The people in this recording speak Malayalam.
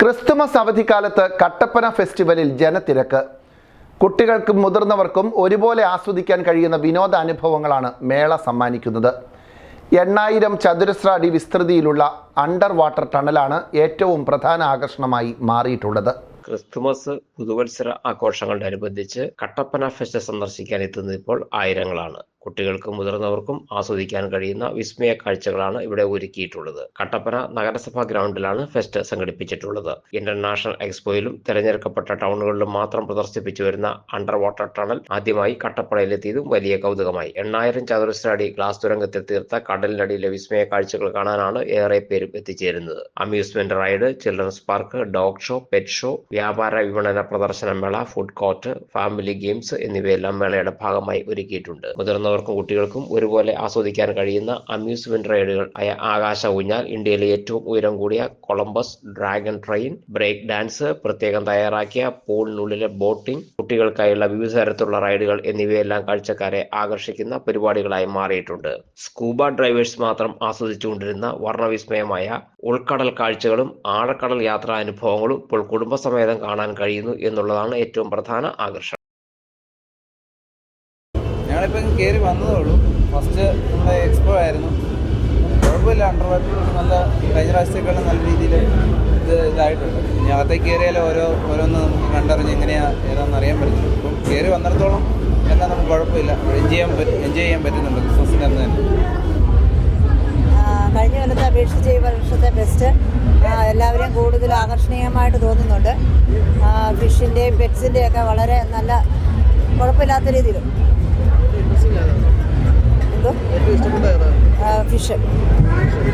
ക്രിസ്തുമസ് അവധിക്കാലത്ത് കട്ടപ്പന ഫെസ്റ്റിവലിൽ ജനത്തിരക്ക്. കുട്ടികൾക്കും മുതിർന്നവർക്കും ഒരുപോലെ ആസ്വദിക്കാൻ കഴിയുന്ന വിനോദാനുഭവങ്ങളാണ് മേള സമ്മാനിക്കുന്നത്. എണ്ണായിരം ചതുരശ്ര അടി വിസ്തൃതിയിലുള്ള അണ്ടർ വാട്ടർ ടണലാണ് ഏറ്റവും പ്രധാന ആകർഷണമായി മാറിയിട്ടുള്ളത്. ക്രിസ്തുമസ് പുതുവത്സര ആഘോഷങ്ങളോടനുബന്ധിച്ച് കട്ടപ്പന ഫെസ്റ്റ് സന്ദർശിക്കാൻ എത്തുന്നത് ഇപ്പോൾ ആയിരങ്ങളാണ്. കുട്ടികൾക്കും മുതിർന്നവർക്കും ആസ്വദിക്കാൻ കഴിയുന്ന വിസ്മയ കാഴ്ചകളാണ് ഇവിടെ ഒരുക്കിയിട്ടുള്ളത്. കട്ടപ്പന നഗരസഭാ ഗ്രൗണ്ടിലാണ് ഫെസ്റ്റ് സംഘടിപ്പിച്ചിട്ടുള്ളത്. ഇന്റർനാഷണൽ എക്സ്പോയിലും തിരഞ്ഞെടുക്കപ്പെട്ട ടൗണുകളിലും മാത്രം പ്രദർശിപ്പിച്ചു വരുന്ന അണ്ടർ വാട്ടർ ടണൽ ആദ്യമായി കട്ടപ്പനയിലെത്തിയതും വലിയ കൗതുകമായി. എണ്ണായിരം ചതുരശ്ര അടി ഗ്ലാസ് തുരങ്കത്തിൽ തീർത്ത കടലിനടിയിലെ വിസ്മയ കാഴ്ചകൾ കാണാനാണ് ഏറെ പേരും എത്തിച്ചേരുന്നത്. Amusement ride children's park dog show pet show വ്യാപാര വിപണന പ്രദർശന മേള ഫുഡ് കോർട്ട് ഫാമിലി ഗെയിംസ് എന്നിവയെല്ലാം മേളയുടെ ഭാഗമായി ഒരുക്കിയിട്ടുണ്ട്. മുതിർന്നവർക്കും കുട്ടികൾക്കും ഒരുപോലെ ആസ്വദിക്കാൻ കഴിയുന്ന അമ്യൂസ്മെന്റ് റൈഡുകൾ ആയ ആകാശ ഊഞ്ഞാൽ ഇന്ത്യയിലെ ഏറ്റവും ഉയരം കൂടിയ Columbus dragon train break dance പ്രത്യേകം തയ്യാറാക്കിയ പൂളിനുള്ളിലെ ബോട്ടിംഗ് കുട്ടികൾക്കായുള്ള വിവിധ തരത്തിലുള്ള റൈഡുകൾ എന്നിവയെല്ലാം കാഴ്ചക്കാരെ ആകർഷിക്കുന്ന പരിപാടികളായി മാറിയിട്ടുണ്ട്. സ്കൂബ ഡ്രൈവേഴ്സ് മാത്രം ആസ്വദിച്ചുകൊണ്ടിരുന്ന വർണവിസ്മയമായ ഉൾക്കടൽ കാഴ്ചകളും ആഴക്കടൽ യാത്രാ അനുഭവങ്ങളും ഇപ്പോൾ കുടുംബസമേതം കാണാൻ കഴിയുന്നു എന്നുള്ളതാണ് ഏറ്റവും പ്രധാന ആകർഷണം. ഞങ്ങളിപ്പം കയറി വന്നതേ ഉള്ളൂ. ഫസ്റ്റ് നമ്മുടെ എക്സ്പോ ആയിരുന്നു. കുഴപ്പമില്ല അണ്ടർ വാട്ടർ നല്ല കഴിഞ്ഞ പ്രാവശ്യത്തേക്കാളും നല്ല രീതിയിൽ ഇത് ഇതായിട്ടുണ്ട്. ഇനി അകത്തേക്ക് കയറിയാൽ ഓരോ ഓരോന്ന് നമുക്ക് കണ്ടറിഞ്ഞ് എങ്ങനെയാണ് ഏതാണെന്ന് അറിയാൻ പറ്റും അപ്പം കയറി വന്നിടത്തോളം എല്ലാം നമുക്ക് കുഴപ്പമില്ല. എൻജോയ് ചെയ്യാൻ പറ്റും എൻജോയ് ചെയ്യാൻ പറ്റുന്നുണ്ട് ക്രിസ്മസിന്റെ അന്ന് തന്നെ. കഴിഞ്ഞ കൊല്ലത്തെ അപേക്ഷിച്ച് ഈ വർഷത്തെ ബെസ്റ്റ് എല്ലാവരെയും കൂടുതൽ ആകർഷണീയമായിട്ട് തോന്നുന്നുണ്ട്. ഫിഷിന്റെയും പെറ്റ്സിന്റെയും ഒക്കെ വളരെ നല്ല കുഴപ്പമില്ലാത്ത രീതിയിൽ relationship.